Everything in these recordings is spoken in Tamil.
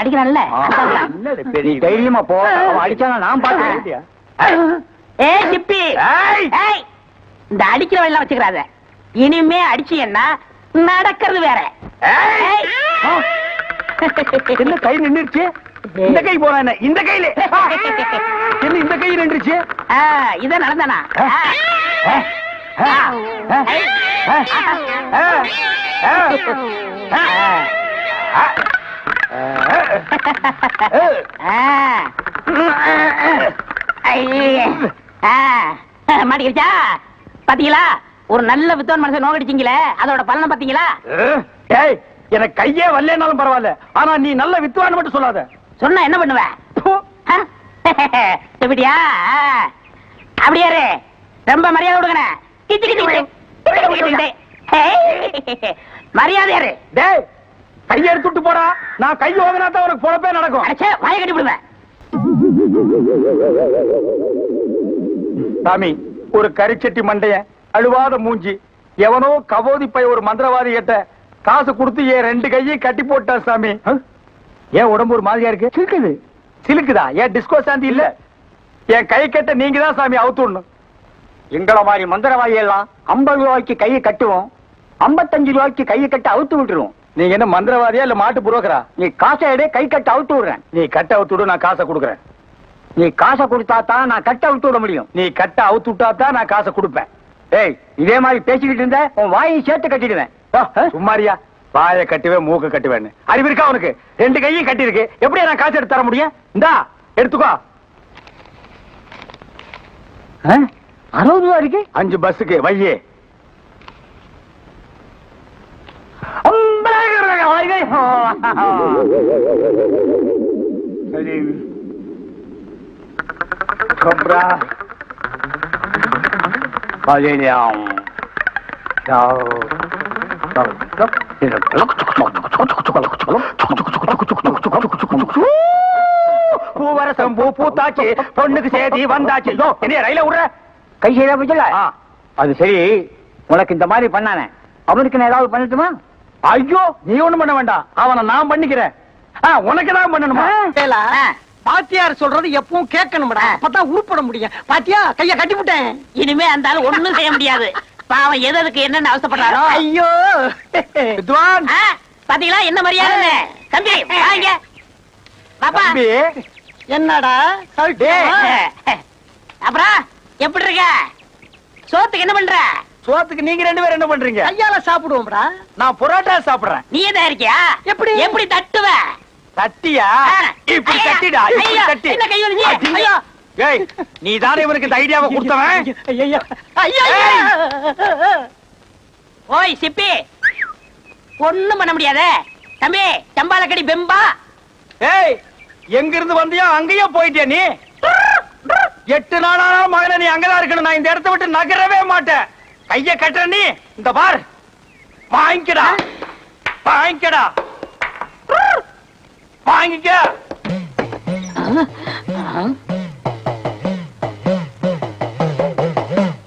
அடிக்கிறான்ல. தைரியமா போ. அடிச்சானா நான் பாத்துக்கிறேன் ஏ சிப்பி. ஏய், இந்த அடிக்கிற வழியெல்லாம் வச்சுக்கிறாத. இனிமே அடிச்சீங்கன்னா நடக்கிறது வேற. ஏய். என்ன கை நின்னுடுச்சு இந்த கை போனா என்ன? இந்த கையில. என்ன இந்த கை நின்றுச்சு ஆ, இதான் நடந்தானா? ஆ. மாட்டிக்கிச்சா பாத்தீங்களா ஒரு நல்ல வித்வான் மனுஷன் நோக்கடிச்சீங்களே அதோட பலனை பாத்தீங்களா எனக்கு கையே வரலனாலும் பரவாயில்ல ஆனா நீ நல்ல வித்துவான்னு மட்டும் சொல்லாத சொன்னா என்ன பண்ணுவ? எப்படியா ஆ. அப்படியே இரு. ரொம்ப மரியாதை கொடுக்கணே கிச்சு கிச்சு கிச்சு. கிச்சு கிச்சு கிச்சு. ஏய். மரியாதை இரு. டேய் கையை எடுத்துட்டு போடா. நான் கை ஓங்கினா தான் உனக்கு பொழப்பே நடக்கும். வாயை கட்டி விடுவேன் சாமி ஒரு கரிச்சட்டி மண்டைய அழுவாத மூஞ்சி. எவனோ கவோதி பை ஒரு மந்திரவாதி கிட்ட காசு கொடுத்து என் ரெண்டு கையையும் கட்டி போட்டான் சாமி? ஏன் உடம்பு ஒரு மாதிரியா இருக்கு? சிலுக்குது. சிலுக்குதா? ஏன் டிஸ்கோ சாந்தி இல்ல? என் கை கட்ட நீங்க தான் சாமி அவுத்துடணும் எங்கள மாதிரி மந்திரவாதி எல்லாம் ஐம்பது ரூபாய்க்கு கையை கட்டுவோம். ஐம்பத்தஞ்சு ரூபாய்க்கு கையை கட்ட அவுத்து விட்டுருவோம். நீங்க என்ன மந்திரவாதியா இல்ல மாட்டு புரோக்கரா? நீ காசை எடு கை கட்ட அவுத்து விடுறேன். நீ கட்ட அவுத்து விடு நான் காசை கொடுக்குறேன். நீ காசை கொடுத்தா தான் நான் கட்ட அவுத்து விட முடியும். நீ கட்ட அவுத்து விட்டா தான் நான் காசை கொடுப்பேன். ஏய் இதே மாதிரி பேசிக்கிட்டு இருந்த உன் வாயை சேர்த்து கட்டிடுவேன். சும்மாரியா வாயை கட்டுவேன் மூக்க கட்டுவேன்னு. அறிவு இருக்கா உனக்கு? ரெண்டு கையும் கட்டிருக்கு எப்படி நான் காசு எடுத்து தர முடியும்? இந்தா எடுத்துக்கோ. அறுபது ரூபா இருக்கு? அஞ்சு பஸ்ஸுக்கு வையே. சரி Cobra. Valerian. பூவரசம் பூ பூத்தாச்சு பொண்ணுக்கு சேதி வந்தாச்சு இதோ, என்னைய ரயில விடுற கை செய்தா போச்சுல அது சரி உனக்கு இந்த மாதிரி பண்ணானே அவனுக்கு நான் ஏதாவது பண்ணட்டுமா ஐயோ நீ ஒண்ணும் பண்ண வேண்டாம். அவனை நான் பண்ணிக்கிறேன். உனக்கு தான் பண்ணணுமா. பாத்தியார் சொல்றது எப்பவும் கேட்கணும்டா. அப்பதான் உருப்பட முடியும். பாத்தியா கைய கட்டி விட்டேன். இனிமே அந்த ஆளு ஒண்ணும் செய்ய முடியாது. பாவம் எது எதுக்கு என்னன்னு அவசப்படுறாரோ ஐயோ. வித்வான். பாத்தீங்களா என்ன மரியாதை தம்பி வாங்க பாப்பா. தம்பி. என்னடா சவுக்கியமா? அப்புறம் எப்படி இருக்க? சோத்துக்கு என்ன பண்ற? சோத்துக்கு நீங்க ரெண்டு பேரும் என்ன பண்றீங்க? கையால சாப்பிடுவோம்டா. நான் புரோட்டா சாப்பிடுறேன். நீ தான் இருக்கியா? எப்படி? எப்படி தட்டுவ? தட்டியா. இப்படி தட்டிடா இப்படி தட்டி. என்ன கை வலிச்சு? அடி. ஐயா. ஏய் நீ தானே இவனுக்கு இந்த ஐடியாவை கொடுத்தவன்? ஐயா ஐயா ஓய் சிப்பி. ஒண்ணும் பண்ண முடியாதே. தம்பி சம்பாலக்கடி பெம்பா. ஏய் எங்க இருந்து வந்தியோ அங்கேயே போயிட்டியா நீ? எட்டு நாளான மகனை நீ அங்கதான் இருக்கணும். நான் இந்த இடத்தை விட்டு நகரவே மாட்டேன். கைய கட்டுற நீ. இந்த பார். வாங்கிக்கடா. வாங்கிக்கடா. வாங்கிக்க.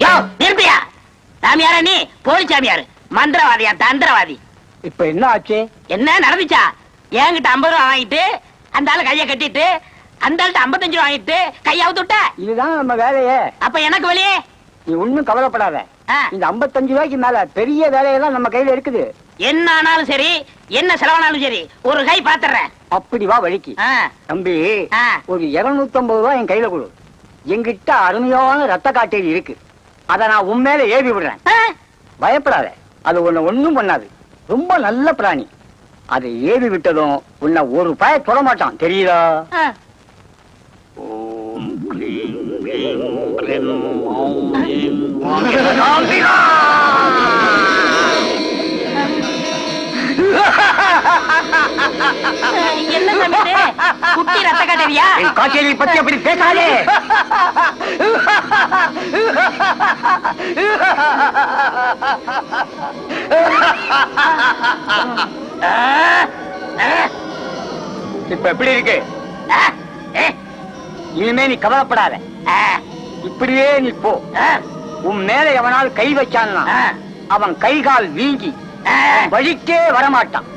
யோ நிறுத்தியா? சாமியாரா நீ போலி சாமியார். மந்திரவாதியா தந்திரவாதி. இப்ப என்ன ஆச்சு? என்ன நடந்துச்சா? என்கிட்ட ஐம்பது ரூபா வாங்கிட்டு அந்த ஆளு கைய கட்டிட்டு அந்த ஆள்கிட்ட ஐம்பத்தஞ்சு ரூபா வாங்கிட்டு கையாவது விட்ட. இதுதான் நம்ம வேலையே. அப்ப எனக்கு வெளியே நீ ஒண்ணும் கவலைப்படாத. இந்த 55 ரூபாய்க்கு மேல பெரிய வேலையெல்லாம் நம்ம கையில இருக்குது. என்ன ஆனாலும் சரி என்ன செலவானாலும் சரி ஒரு கை பாத்துறேன். அப்படி வா வழிக்கு. தம்பி. ஒரு 250 ரூபாய் என் கையில கொடு. என்கிட்ட அருமையான ரத்த காட்டேரி இருக்கு. அத நான் உண்மையில ஏவி விடுறேன். பயப்படாத. அது உன்னை ஒண்ணும் பண்ணாது. ரொம்ப நல்ல பிராணி. அதை ஏவி விட்டதும் உன்னை ஒரு பய தொட மாட்டான். தெரியுதா? ஆ. என்ன சாமி இது? குட்டி ரத்த கட்டவியா என் காட்டேரி பத்தி அப்படி பேசாதே. இப்ப எப்படி இருக்கு? இனிமே நீ கவலைப்படாத. இப்படியே நீ போ. உன் மேல எவனால் கை வச்சான்னா அவன் கை கால் வீங்கி வழிக்கே வரமாட்டான்.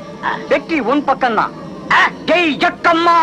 வெற்றி உன் பக்கம்தான். ஜெய் ஜக்கம்மா!